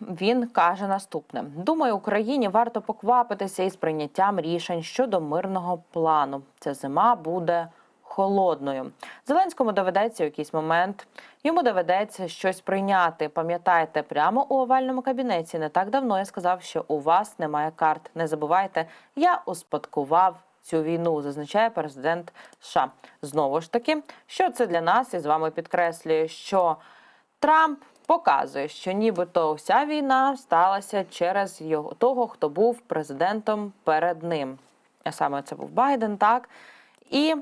Він каже наступне: думаю, Україні варто поквапитися із прийняттям рішень щодо мирного плану. Ця зима буде холодною. Зеленському доведеться в якийсь момент. Йому доведеться щось прийняти. Пам'ятайте, прямо у овальному кабінеті не так давно я сказав, що у вас немає карт. Не забувайте, я успадкував цю війну, зазначає президент США. Знову ж таки, що це для нас і з вами підкреслює, що Трамп показує, що нібито вся війна сталася через його того, хто був президентом перед ним. А саме це був Байден, так і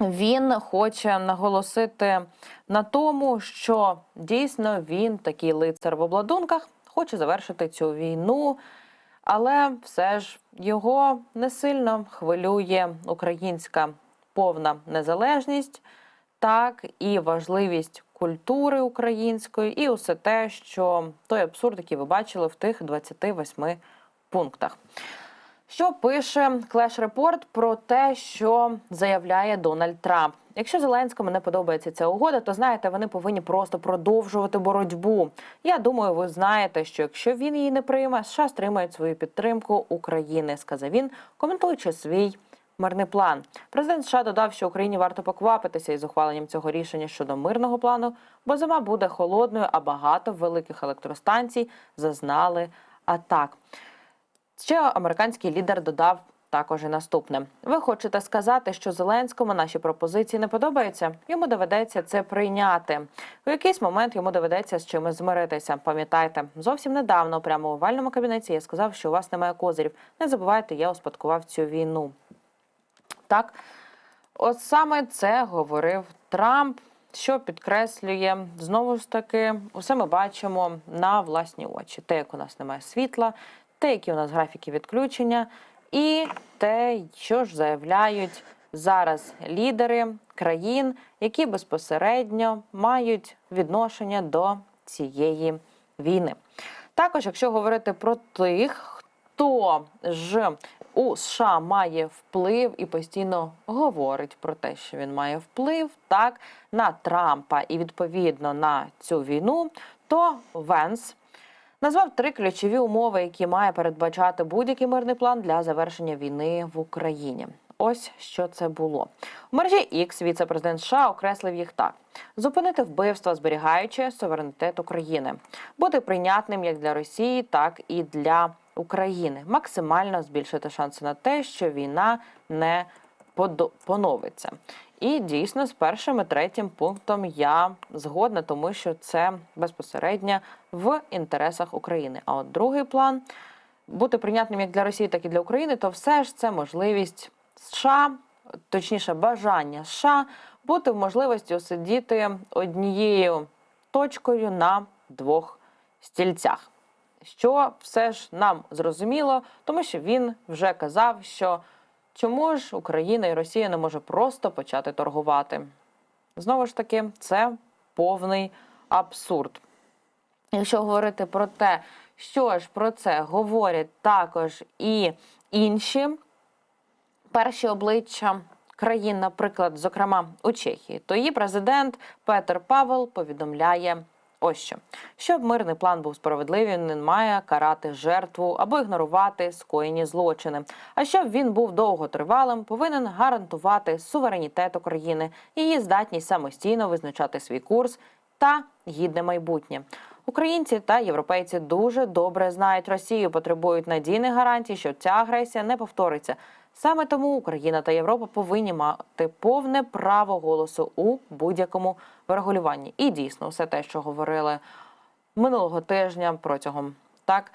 він хоче наголосити на тому, що дійсно він такий лицар в обладунках, хоче завершити цю війну, але все ж його не сильно хвилює українська повна незалежність, так і важливість культури української, і усе те, що той абсурд, який ви бачили в тих 28 пунктах. Що пише Clash Report про те, що заявляє Дональд Трамп? Якщо Зеленському не подобається ця угода, то знаєте, вони повинні просто продовжувати боротьбу. Я думаю, ви знаєте, що якщо він її не прийме, США стримають свою підтримку України, сказав він, коментуючи свій мирний план. Президент США додав, що Україні варто поквапитися із ухваленням цього рішення щодо мирного плану, бо зима буде холодною, а багато великих електростанцій зазнали атак. Ще американський лідер додав також і наступне: ви хочете сказати, що Зеленському наші пропозиції не подобаються? Йому доведеться це прийняти. У якийсь момент йому доведеться з чимось змиритися. Пам'ятайте, зовсім недавно, прямо у овальному кабінеті, я сказав, що у вас немає козирів. Не забувайте, я успадкував цю війну. Так, от саме це говорив Трамп, що підкреслює знову ж таки, усе ми бачимо на власні очі. Те, як у нас немає світла, те, які у нас графіки відключення, і те, що ж заявляють зараз лідери країн, які безпосередньо мають відношення до цієї війни. Також, якщо говорити про тих, хто ж у США має вплив і постійно говорить про те, що він має вплив так на Трампа і відповідно на цю війну, то Венс назвав три ключові умови, які має передбачати будь-який мирний план для завершення війни в Україні. Ось що це було. У мережі X віце-президент США окреслив їх так: зупинити вбивства, зберігаючи суверенітет України, бути прийнятним як для Росії, так і для України, максимально збільшити шанси на те, що війна не поновиться. І дійсно з першим і третім пунктом я згодна, тому що це безпосередньо в інтересах України. А от другий план бути прийнятним як для Росії, так і для України, то все ж це можливість США, точніше, бажання США бути в можливості сидіти однією точкою на двох стільцях. Що все ж нам зрозуміло, тому що він вже казав, що чому ж Україна і Росія не може просто почати торгувати. Знову ж таки, це повний абсурд. Якщо говорити про те, що ж про це говорять також і інші перші обличчя країн, наприклад, зокрема у Чехії, то її президент Петер Павел повідомляє. Ось що щоб мирний план був справедливий, він має карати жертву або ігнорувати скоєні злочини. А щоб він був довготривалим, повинен гарантувати суверенітет України, її здатність самостійно визначати свій курс та гідне майбутнє. Українці та європейці дуже добре знають Росію, потребують надійних гарантій, що ця агресія не повториться. Саме тому Україна та Європа повинні мати повне право голосу у будь-якому врегулюванні. І дійсно, все те, що говорили минулого тижня протягом так.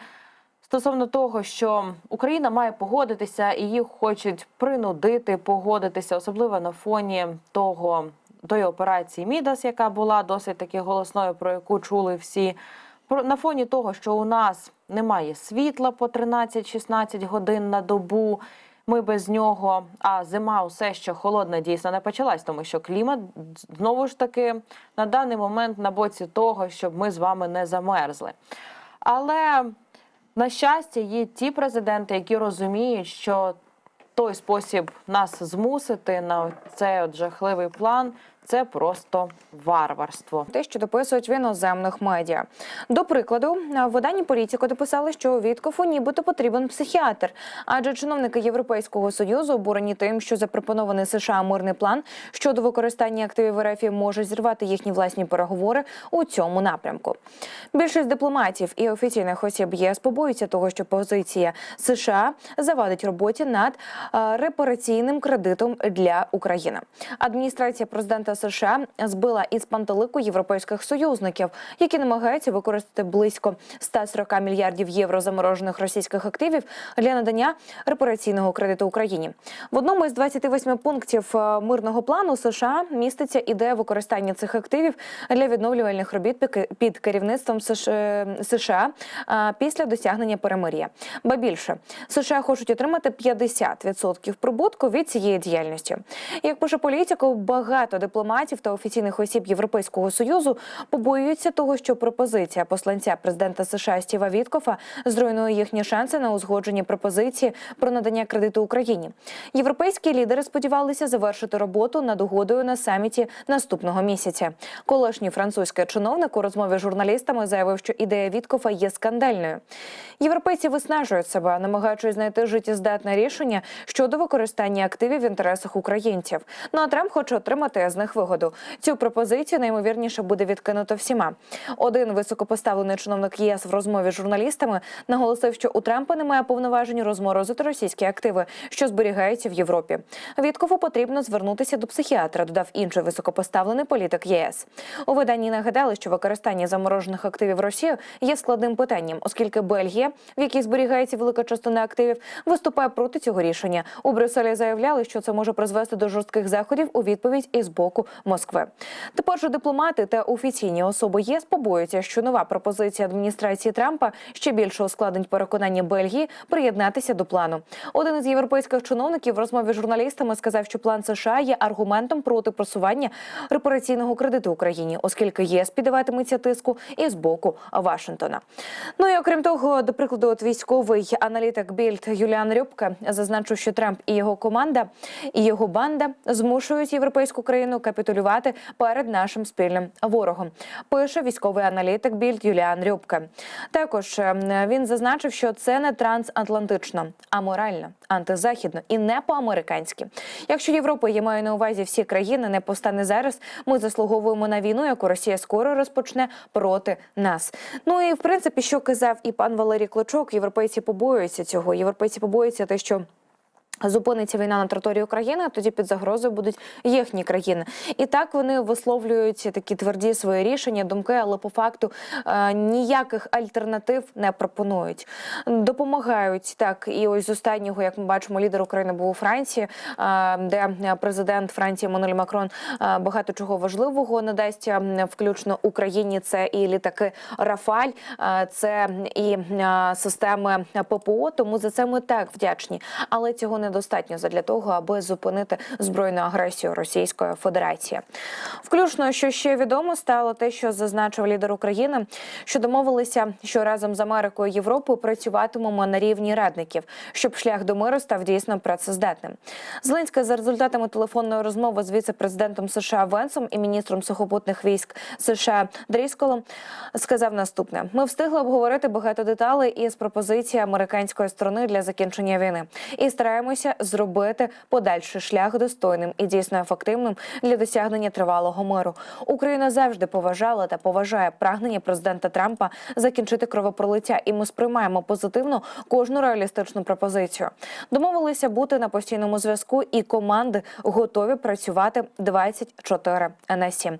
Стосовно того, що Україна має погодитися, і їх хочуть принудити погодитися, особливо на фоні того тої операції Мідас, яка була досить таки голосною, про яку чули всі. На фоні того, що у нас немає світла по 13-16 годин на добу. Ми без нього, а зима усе ще холодна дійсно не почалась, тому що клімат знову ж таки на даний момент на боці того, щоб ми з вами не замерзли. Але на щастя, є ті президенти, які розуміють, що той спосіб нас змусити на цей от жахливий план це просто варварство. те, що дописують в іноземних медіа. До прикладу, в виданні політико дописали, що Віткофу нібито потрібен психіатр, адже чиновники Європейського союзу обурені тим, що запропонований США мирний план щодо використання активів РФ може зірвати їхні власні переговори у цьому напрямку. Більшість дипломатів і офіційних осіб ЄС побоюються того, що позиція США завадить роботі над е, репараційним кредитом для України. Адміністрація президента США збила із пантелику європейських союзників, які намагаються використати близько 140 мільярдів євро заморожених російських активів для надання репараційного кредиту Україні. В одному із 28 пунктів е, мирного плану США міститься ідея використання цих активів для відновлювальних робіт під- керівництвом США, е, США е, після досягнення перемир'я. Ба більше США хочуть отримати 50% прибутку від цієї діяльності. Як пише політико, багато дипломатів та офіційних осіб Європейського союзу побоюються того, що пропозиція посланця президента США Стіва Віткофа зруйнує їхні шанси на узгодження пропозиції про надання кредиту Україні. Європейські лідери сподівалися завершити роботу над угодою на саміті наступного місяця. Колишній французький чиновник у розмові з журналістами заявив, що ідея Віткофа є скандальною. Європейці виснажують себе, намагаючись знайти життєздатне рішення щодо використання активів в інтересах українців. Ну а Трамп хоче отримати з них вигоду. Цю пропозицію найімовірніше буде відкинуто всіма. Один високопоставлений чиновник ЄС в розмові з журналістами наголосив, що у Трампа немає повноважень розморозити російські активи, що зберігаються в Європі. Віткову потрібно звернутися до психіатра, додав інший високопоставлений політик ЄС. У виданні нагадали, що використання заморожених активів Росією є складним питанням, оскільки Бельгія, в якій зберігається велика частина активів, виступає проти цього рішення. У Брюсселі заявляли, що це може призвести до жорстких заходів у відповідь із боку Москви. Тепер же дипломати та офіційні особи ЄС побоюються, що нова пропозиція адміністрації Трампа ще більше ускладнить переконання Бельгії приєднатися до плану. Один із європейських чиновників в розмові з журналістами сказав, що план США є аргументом проти просування репараційного кредиту Україні, оскільки ЄС піддаватиметься тиску і з боку Вашингтона. Ну і окрім того, до прикладу, от військовий аналітик Більд Юліан Рюбке зазначив, що Трамп і його команда і його банда змушують європейську країну капітулювати перед нашим спільним ворогом. Пише військовий аналітик Більд Юліан Рюбке. Також е, він зазначив, що це не трансатлантично, а морально, антизахідно і не по-американськи. Якщо Європа я маю на увазі всі країни, не повстане зараз. Ми заслуговуємо на війну, яку Росія скоро розпочне проти нас. Ну і в принципі, що казав і пан Валерій Клочок, європейці побоюються цього. Європейці побоюються те, що. Зупиниться війна на території України, тоді під загрозою будуть їхні країни. І так вони висловлюють такі тверді свої рішення, думки, але по факту е, ніяких альтернатив не пропонують. Допомагають так. І ось з останнього, як ми бачимо, лідер України був у Франції, е, де президент Франції Еммануель Макрон е, багато чого важливого надасть, включно Україні. Це і літаки Рафаль, е, це і е, системи ППО. Тому за це ми так вдячні. Але цього недостатньо задля того, аби зупинити збройну агресію Російської Федерації. Включно, що ще відомо, стало те, що зазначив лідер України, що домовилися, що разом з Америкою і Європою працюватимемо на рівні радників, щоб шлях до миру став дійсно працездатним. Зеленський за результатами телефонної розмови з віце-президентом США Венсом і міністром сухопутних військ США Дрісколом сказав наступне: ми встигли обговорити багато деталей із пропозиції американської сторони для закінчення війни і стараємося зробити подальший шлях достойним і дійсно ефективним для досягнення тривалого миру. Україна завжди поважала та поважає прагнення президента Трампа закінчити кровопролиття, і ми сприймаємо позитивно кожну реалістичну пропозицію. Домовилися бути на постійному зв'язку, і команди готові працювати 24 на 7.